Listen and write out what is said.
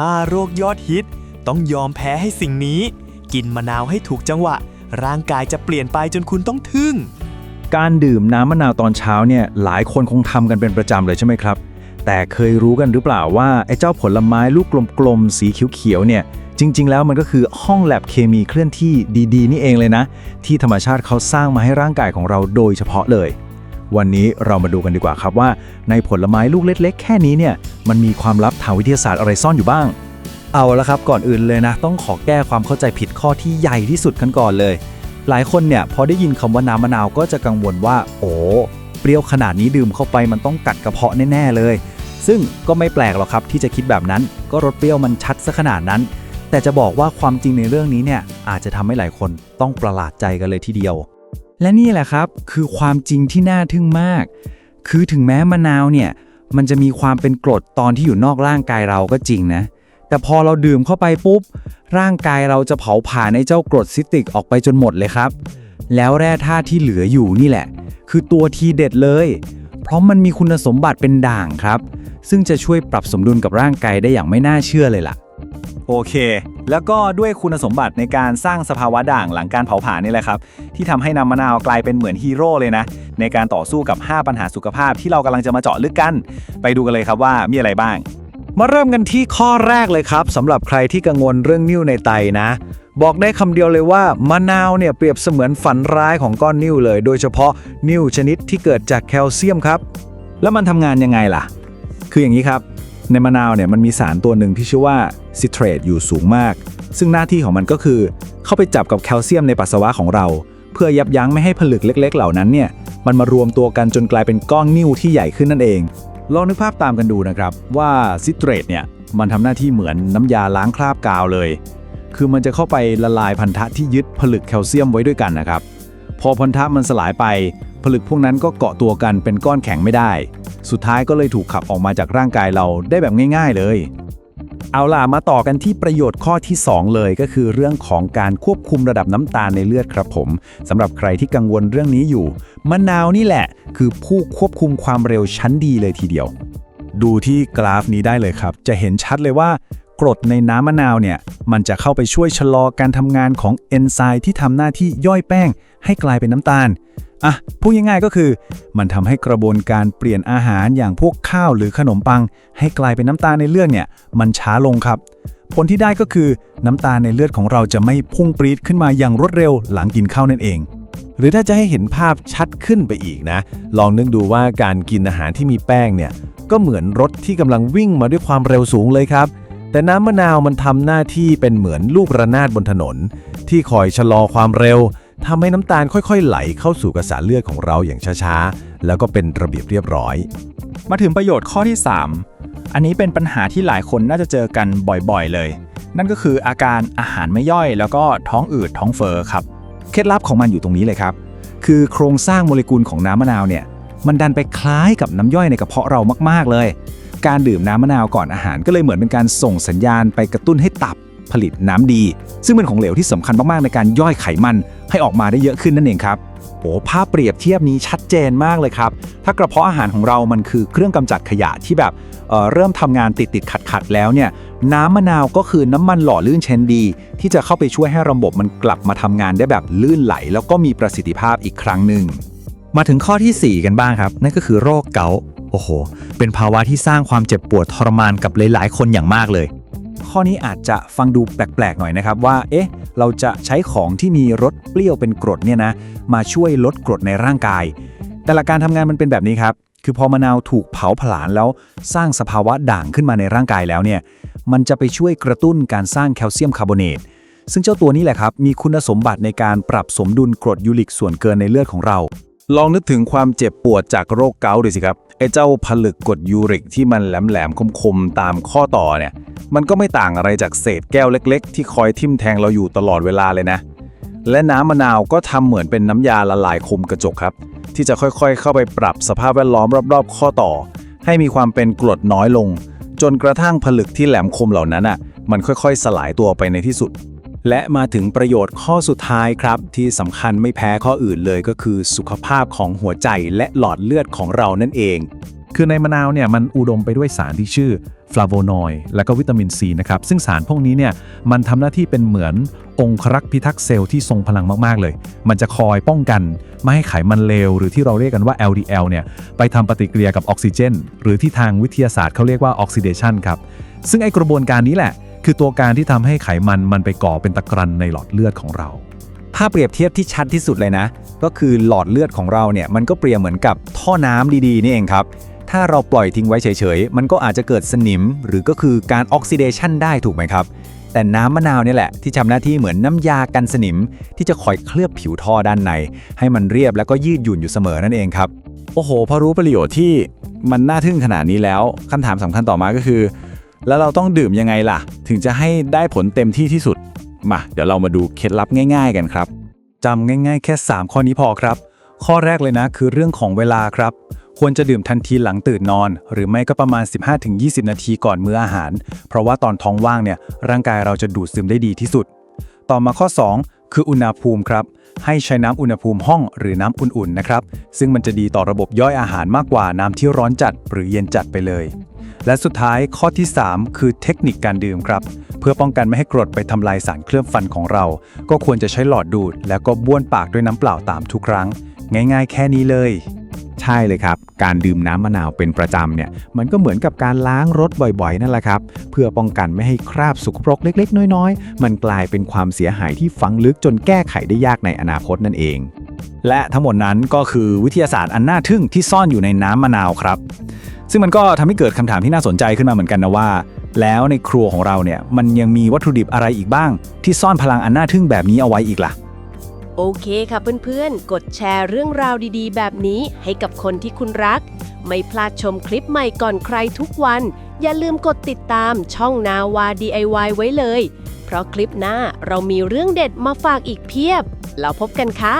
5 โรคยอดฮิต ต้องยอมแพ้ให้สิ่งนี้ กินมะนาวให้ถูกจังหวะ ร่างกายจะเปลี่ยนไปจนคุณต้องทึ่ง การดื่มน้ำมะนาวตอนเช้าเนี่ยหลายคนคงทำกันเป็นประจำเลยใช่ไหมครับ แต่เคยรู้กันหรือเปล่าว่าไอ้เจ้าผลไม้ลูกกลมๆสีเขียวๆเนี่ยจริง ๆ แล้วมันก็คือห้องแลบเคมีเคลื่อนที่ดี ๆ นี่เองเลยนะ ที่ธรรมชาติเขาสร้างมาให้ร่างกายของเราโดยเฉพาะเลย วันนี้เรามาดูกันดีกว่าครับว่า ในผลไม้ลูกเล็ก ๆ แค่นี้เนี่ยมันมีความลับทางวิทยาศาสตร์อะไรซ่อนอยู่บ้าง เอาละครับก่อนอื่นเลยนะ ต้องขอแก้ความเข้าใจผิดข้อที่ใหญ่ที่สุดกันก่อนเลย หลายคนเนี่ยพอได้ยินคำว่าน้ำมะนาวก็จะกังวลว่า โอ้เปรี้ยวขนาดนี้ดื่มเข้าไปมันต้องกัดกระเพาะแน่ๆเลย ซึ่งก็ไม่แปลกหรอกครับที่จะคิดแบบนั้น ก็รสเปรี้ยวมันชัดซะขนาดนั้น แต่จะบอกว่าความจริงในเรื่องนี้เนี่ยอาจจะทำให้หลายคนต้องประหลาดใจกันเลยทีเดียว และนี่แหละครับคือความจริงที่น่าทึ่งมาก คือถึงแม้มะนาวเนี่ยมันจะมีความเป็นกรดตอนที่อยู่นอกร่างกายเราก็จริงนะ แต่พอเราดื่มเข้าไปปุ๊บ ร่างกายเราจะเผาผลาญในเจ้ากรดซิตริกออกไปจนหมดเลยครับ แล้วแร่ธาตุที่เหลืออยู่นี่แหละ คือตัวทีเด็ดเลย เพราะมันมีคุณสมบัติเป็นด่างครับ ซึ่งจะช่วยปรับสมดุลกับร่างกายได้อย่างไม่น่าเชื่อเลยล่ะ โอเค แล้วก็ด้วยคุณสมบัติในการสร้างสภาวะด่างหลังการเผาผลาญนี่แหละครับ ที่ทำให้น้ำมะนาวกลายเป็นเหมือนฮีโร่เลยนะ ในการต่อสู้กับ 5 ปัญหาสุขภาพที่เรากำลังจะมาเจาะลึกกัน ไปดูกันเลยครับว่ามีอะไรบ้าง มาเริ่มกันที่ข้อแรกเลยครับสำหรับใครที่กังวลเรื่องนิ่วในไตนะ บอกได้คำเดียวเลยว่ามะนาวเนี่ยเปรียบเสมือนฝันร้ายของก้อนนิ่วเลย โดยเฉพาะนิ่วชนิดที่เกิดจากแคลเซียมครับ แล้วมันทำงานยังไงล่ะ คืออย่างนี้ครับ ในมะนาวเนี่ยมันมีสารตัวหนึ่งที่ชื่อว่าซิเทรตอยู่สูงมาก ซึ่งหน้าที่ของมันก็คือ เข้าไปจับกับแคลเซียมในปัสสาวะของเรา เพื่อยับยั้งไม่ให้ผลึกเล็ก ๆ เหล่านั้นเนี่ยมันมารวมตัวกันจนกลายเป็นก้อนนิ่วที่ใหญ่ขึ้นนั่นเอง ลองนึกภาพตามกันดูนะครับว่าซิเทรตเนี่ยมันทำหน้าที่เหมือนน้ำยาล้างคราบกาวเลย คือมันจะเข้าไปละลายพันธะที่ยึดผลึกแคลเซียมไว้ด้วยกันนะครับ พอพันธะมันสลายไป ผลึกพวกนั้นก็เกาะตัวกันเป็นก้อนแข็งไม่ได้ สุดท้ายก็เลยถูกขับออกมาจากร่างกายเราได้แบบง่าย ๆเลย เอาล่ะมาต่อกันที่ประโยชน์ข้อที่ 2 เลยก็คือเรื่องของการควบคุมระดับน้ำตาลในเลือดครับผมสำหรับใครที่กังวลเรื่องนี้อยู่มะนาวนี่แหละ คือผู้ควบคุมความเร็วชั้นดีเลยทีเดียว ดูที่กราฟนี้ได้เลยครับ จะเห็นชัดเลยว่า กรดในน้ำมะนาวเนี่ย มันจะเข้าไปช่วยชะลอการทำงานของเอนไซม์ที่ทำหน้าที่ย่อยแป้ง ให้กลายเป็นน้ำตาลอะพูดง่ายๆก็คือ มันทำให้กระบวนการเปลี่ยนอาหารอย่างพวกข้าวหรือขนมปัง ให้กลายเป็นน้ำตาลในเลือดเนี่ย มันช้าลงครับ ผลที่ได้ก็คือน้ำตาลในเลือดของเราจะไม่พุ่งปรี๊ดขึ้นมาอย่างรวดเร็วหลังกินข้าวนั่นเองหรือถ้าจะให้เห็นภาพชัดขึ้นไปอีกนะ ลองนึกดูว่าการกินอาหารที่มีแป้งเนี่ย ก็เหมือนรถที่กำลังวิ่งมาด้วยความเร็วสูงเลยครับ แต่น้ำมะนาวมันทำหน้าที่เป็นเหมือนลูกระนาดบนถนน ที่คอยชะลอความเร็วทำให้น้ำตาลค่อยๆ ไหลเข้าสู่กระแสเลือดของเราอย่างช้าๆ แล้วก็เป็นระเบียบเรียบร้อย มาถึงประโยชน์ข้อที่ 3 อันนี้เป็นปัญหาที่หลายคนน่าจะเจอกันบ่อยๆเลย นั่นก็คืออาการอาหารไม่ย่อย แล้วก็ท้องอืดท้องเฟ้อครับ เคล็ดลับของมันอยู่ตรงนี้เลยครับ คือโครงสร้างโมเลกุลของน้ำมะนาวเนี่ย มันดันไปคล้ายกับน้ำย่อยในกระเพาะเรามากๆเลย การดื่มน้ำมะนาวก่อนอาหารก็เลยเหมือนเป็นการส่งสัญญาณไปกระตุ้นให้ตับผลิตน้ำดี ซึ่งเป็นของเหลวที่สำคัญมากๆในการย่อยไขมันให้ออกมาได้เยอะขึ้นนั่นเองครับโอ้ภาพเปรียบเทียบนี้ชัดเจนมากเลยครับ ถ้ากระเพาะอาหารของเรามันคือเครื่องกำจัดขยะที่แบบเอ่อเริ่มทำงานติดติดขัดขัดแล้วเนี่ย น้ำมะนาวก็คือน้ำมันหล่อลื่นเชนดี ที่จะเข้าไปช่วยให้ระบบมันกลับมาทำงานได้แบบลื่นไหล แล้วก็มีประสิทธิภาพอีกครั้งหนึ่ง มาถึงข้อทีสี่4 กันบ้างครับ นั่นก็คือโรคเกาต์ โอ้โห เป็นภาวะที่สร้างความเจ็บปวดทรมานกับหลายๆ คนอย่างมากเลย ข้อนี้อาจจะฟังดูแปลกๆ หน่อยนะครับว่า เอ๊ะ เราจะใช้ของที่มีรสเปรี้ยวเป็นกรดเนี่ยนะ มาช่วยลดกรดในร่างกาย แต่ละการทำงานมันเป็นแบบนี้ครับ คือพอมะนาวถูกเผาผลาญแล้วสร้างสภาวะด่างขึ้นมาในร่างกายแล้วเนี่ย มันจะไปช่วยกระตุ้นการสร้างแคลเซียมคาร์บอเนต ซึ่งเจ้าตัวนี้แหละครับ มีคุณสมบัติในการปรับสมดุลกรดยูริกส่วนเกินในเลือดของเรา ลองนึกถึงความเจ็บปวดจากโรคเกาต์ดูสิครับ ไอ้เจ้าผลึกกรดยูริกที่มันแหลมๆคมๆ ตามข้อต่อเนี่ย มันก็ไม่ต่างอะไรจากเศษแก้วเล็ก ๆ ที่คอยทิ่มแทงเราอยู่ตลอดเวลาเลยนะ และน้ำมะนาวก็ทำเหมือนเป็นน้ำยาละลายคมกระจกครับ ที่จะค่อยๆ เข้าไปปรับสภาพแวดล้อมรอบๆ ข้อต่อ ให้มีความเป็นกรดน้อยลง จนกระทั่งผลึกที่แหลมคมเหล่านั้นอะ มันค่อยๆ สลายตัวไปในที่สุด และมาถึงประโยชน์ข้อสุดท้ายครับ ที่สำคัญไม่แพ้ข้ออื่นเลยก็คือสุขภาพของหัวใจและหลอดเลือดของเรานั่นเอง คือในมะนาวเนี่ยมันอุดมไปด้วยสารที่ชื่อฟลาโวนอยด์และก็วิตามินซีนะครับ ซึ่งสารพวกนี้เนี่ยมันทำหน้าที่เป็นเหมือนองครักษ์พิทักษ์เซลล์ที่ทรงพลังมาก ๆ เลย มันจะคอยป้องกัน ไม่ให้ไขมันเลว หรือที่เราเรียกกันว่า LDL เนี่ยไปทำปฏิกิริยากับออกซิเจน หรือที่ทางวิทยาศาสตร์เขาเรียกว่าออกซิเดชันครับ ซึ่งไอกระบวนการนี้แหละ คือตัวการที่ทำให้ไขมันมันไปก่อเป็นตะกรันในหลอดเลือดของเราถ้าเปรียบเทียบที่ชัดที่สุดเลยนะ ก็คือหลอดเลือดของเราเนี่ยมันก็เปรียบเหมือนกับท่อน้ำดีๆนี่เองครับ ถ้าเราปล่อยทิ้งไว้เฉยๆ มันก็อาจจะเกิดสนิม หรือก็คือการออกซิเดชันได้ถูกไหมครับ แต่น้ำมะนาวเนี่ยแหละที่ทำหน้าที่เหมือนน้ำยากันสนิม ที่จะคอยเคลือบผิวท่อด้านใน ให้มันเรียบแล้วก็ยืดหยุ่นอยู่เสมอนั่นเองครับโอ้โหพอรู้ประโยชน์ที่มันน่าทึ่งขนาดนี้แล้วคำถามสำคัญต่อมาก็คือ แล้วเราต้องดื่มยังไงล่ะ ถึงจะให้ได้ผลเต็มที่ที่สุด มา เดี๋ยวเรามาดูเคล็ดลับง่าย ๆ กันครับจำง่ายๆ แค่ 3 ข้อนี้พอครับ ข้อแรกเลยนะคือเรื่องของเวลาครับ ควรจะดื่มทันทีหลังตื่นนอน หรือไม่ก็ประมาณ 15-20 นาทีก่อนมื้ออาหาร เพราะว่าตอนท้องว่างเนี่ยร่างกายเราจะดูดซึมได้ดีที่สุด ต่อมาข้อ 2 คืออุณหภูมิครับ ให้ใช้น้ำอุณหภูมิห้องหรือน้ำอุ่นๆนะครับ ซึ่งมันจะดีต่อระบบย่อยอาหารมากกว่าน้ำที่ร้อนจัดหรือเย็นจัดไปเลย และสุดท้ายข้อที่ 3 คือเทคนิคการดื่มครับ เพื่อป้องกันไม่ให้กรดไปทำลายสารเคลือบฟันของเรา ก็ควรจะใช้หลอดดูด แล้วก็บ้วนปากด้วยน้ำเปล่าตามทุกครั้ง ง่าย ๆ แค่นี้เลย ใช่เลยครับ การดื่มน้ำมะนาวเป็นประจำเนี่ย มันก็เหมือนกับการล้างรถบ่อยๆ นั่นแหละครับ เพื่อป้องกันไม่ให้คราบสกปรกเล็ก ๆ น้อยๆ มันกลายเป็นความเสียหายที่ฝังลึกจนแก้ไขได้ยากในอนาคตนั่นเอง และทั้งหมดนั้นก็คือวิทยาศาสตร์อันน่าทึ่งที่ซ่อนอยู่ในน้ำมะนาวครับ ซึ่งมันก็ทำให้เกิดคำถามที่น่าสนใจขึ้นมาเหมือนกันนะว่า แล้วในครัวของเราเนี่ยมันยังมีวัตถุดิบอะไรอีกบ้าง ที่ซ่อนพลังอันน่าทึ่งแบบนี้เอาไว้อีกล่ะ โอเคค่ะเพื่อนๆ กดแชร์เรื่องราวดีๆ แบบนี้ให้กับคนที่คุณรัก ไม่พลาดชมคลิปใหม่ก่อนใครทุกวัน อย่าลืมกดติดตามช่องนาวา DIY ไว้เลย เพราะคลิปหน้าเรามีเรื่องเด็ดมาฝากอีกเพียบ แล้วพบกันค่ะ